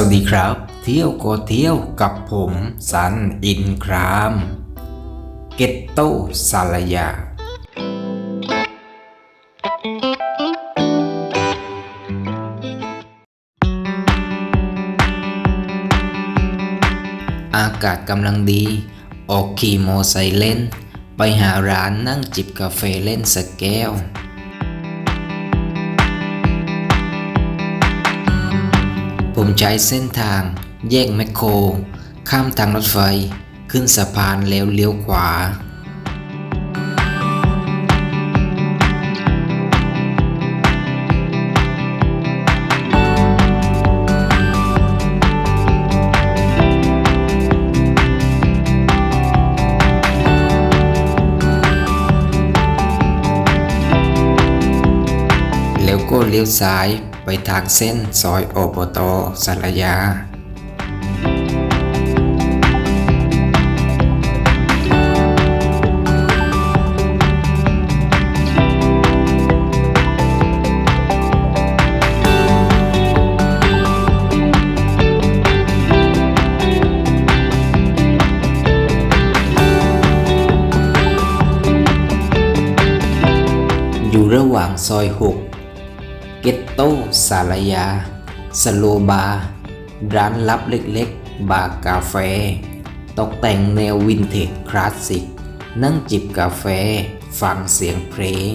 วัสดีครับ เที่ยวก็เที่ยวกับผมสันอินคราม เกตโตสารยา อากาศกำลังดี ออกขี่มอไซค์เล่น ไปหาร้านนั่งจิบกาแฟเล่นสักแก้ว ผมใช้เส้นทาง แยกแมคโคร ข้ามทางรถไฟ ขึ้นสะพานแล้วเลี้ยวขวา แล้วก็เลี้ยวซ้าย ไปทางเส้นซอยอบตสารยา อยู่ระหว่างซอย 6 เกตโตสารยา สโลบาร์ร้านลับเล็กๆ บาร์กาแฟ ตกแต่งแนววินเทจคลาสสิก นั่งจิบกาแฟ ฟังเสียงเพลง